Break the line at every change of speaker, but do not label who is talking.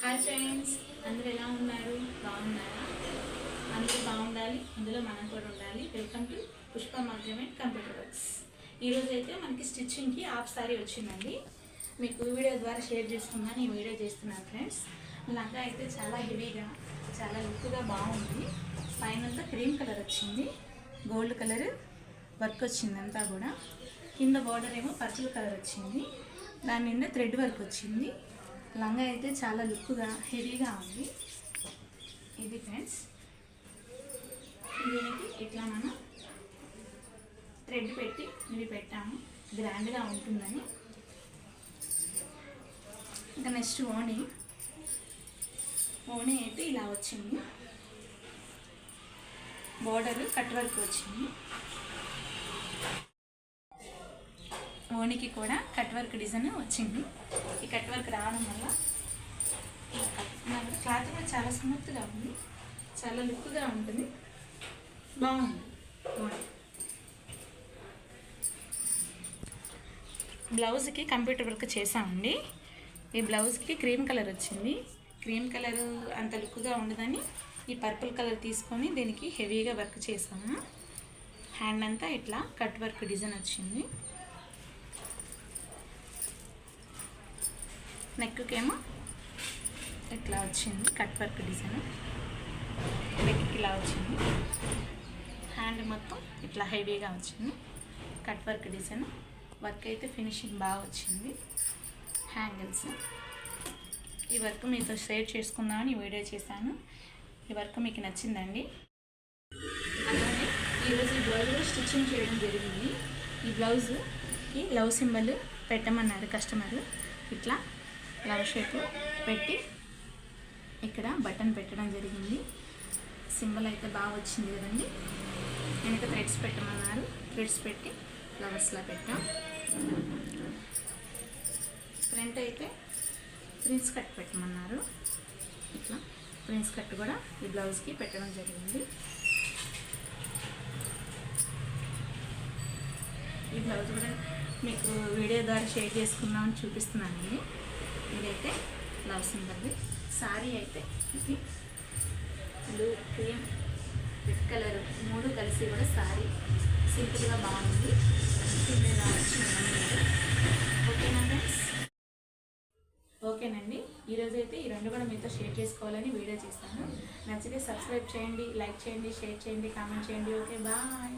Hi friends అందరు ఎలా ఉన్నారు? బాగున్నారా? అందరూ బాగుండాలి. అందులో మనం కూడా ఉండాలి. వెల్కమ్ టు పుష్ప మగ్రమెంట్ కంప్యూటర్ వర్క్స్ ఈరోజు అయితే మనకి స్టిచ్చింగ్కి హాఫ్ సారీ వచ్చిందండి. మీకు వీడియో ద్వారా షేర్ చేసుకుందాం. ఈ వీడియో చేస్తున్నాను ఫ్రెండ్స్ లంగా అయితే చాలా హెవీగా చాలా లుక్గా బాగుంది. పైన అంతా క్రీమ్ కలర్ వచ్చింది. గోల్డ్ కలర్ వర్క్ వచ్చింది అంతా కూడా. కింద బార్డర్ ఏమో పర్పుల్ కలర్ వచ్చింది. దాని నిండా థ్రెడ్ వర్క్ వచ్చింది. లంగా అయితే చాలా లుక్గా హెవీగా ఉంది. ఇది ఫ్రెండ్స్. దీనికి ఇట్లా మనం థ్రెడ్ పెట్టి ఇవి పెట్టాము. గ్రాండ్గా ఉంటుందని. ఇంకా నెక్స్ట్ ఓణి. ఓణి అయితే ఇలా వచ్చింది. బోర్డర్ కట్ వర్క్ వచ్చింది. ఓనికి కూడా కట్ వర్క్ డిజైన్ వచ్చింది. ఈ కట్ వర్క్ రావడం వల్ల క్లాత్ కూడా చాలా స్మూత్గా ఉంది. చాలా లుక్గా ఉంటుంది. బాగుంది. బ్లౌజ్కి కంప్యూటర్ వర్క్ చేసామండి ఈ బ్లౌజ్కి క్రీమ్ కలర్ వచ్చింది. క్రీమ్ కలర్ అంత లుక్గా ఉండదని ఈ పర్పుల్ కలర్ తీసుకొని దీనికి హెవీగా వర్క్ చేసాము హ్యాండ్ అంతా ఇట్లా కట్ వర్క్ డిజైన్ వచ్చింది. నెక్కేమో ఇట్లా వచ్చింది కట్ వర్క్ డిజైన్ నెక్కి ఇలా వచ్చింది. హ్యాండ్ మొత్తం ఇట్లా హెవీగా వచ్చింది. కట్ వర్క్ డిజైన్ వర్క్ అయితే ఫినిషింగ్ బాగా వచ్చింది. హ్యాంగిల్స్ ఈ వర్క్ మీతో షేర్ చేసుకుందామని వీడియో చేశాను. ఈ వర్క్ మీకు నచ్చిందండి. అలానే ఈరోజు ఈ బ్లౌజ్ స్టిచ్చింగ్ చేయడం జరిగింది. ఈ బ్లౌజ్కి లవ్ సింబల్ పెట్టమన్నారు కస్టమర్ ఇట్లా లవ్ షేప్ పెట్టి ఇక్కడ బటన్ పెట్టడం జరిగింది. సింబల్ అయితే బాగా వచ్చింది కదండి. వెనక థ్రెడ్స్ పెట్టమన్నారు. థ్రెడ్స్ పెట్టి ఫ్లవర్స్లా పెట్టాం. ఫ్రంట్ అయితే ప్రిన్స్ కట్ పెట్టమన్నారు. ఇట్లా ప్రిన్స్ కట్ కూడా ఈ బ్లౌజ్కి పెట్టడం జరిగింది. ఈ బ్లౌజ్ కూడా మీకు వీడియో ద్వారా షేర్ చేసుకుందామని చూపిస్తున్నానండి. ఇదైతే బ్లౌజ్ ఉందండి సారీ అయితే ఇది. బ్లూ క్రీమ్ రెడ్ కలర్ మూడు కలిసి కూడా సారీ. సింపుల్గా బాగుంది. ఇది ఓకేనా ఫ్రెండ్స్? ఓకేనండి. ఈరోజు అయితే ఈ రెండు కూడా మీతో షేర్ చేసుకోవాలని వీడియో చేస్తాను. నచ్చితే సబ్స్క్రైబ్ చేయండి లైక్ చేయండి షేర్ చేయండి కామెంట్ చేయండి. Okay bye.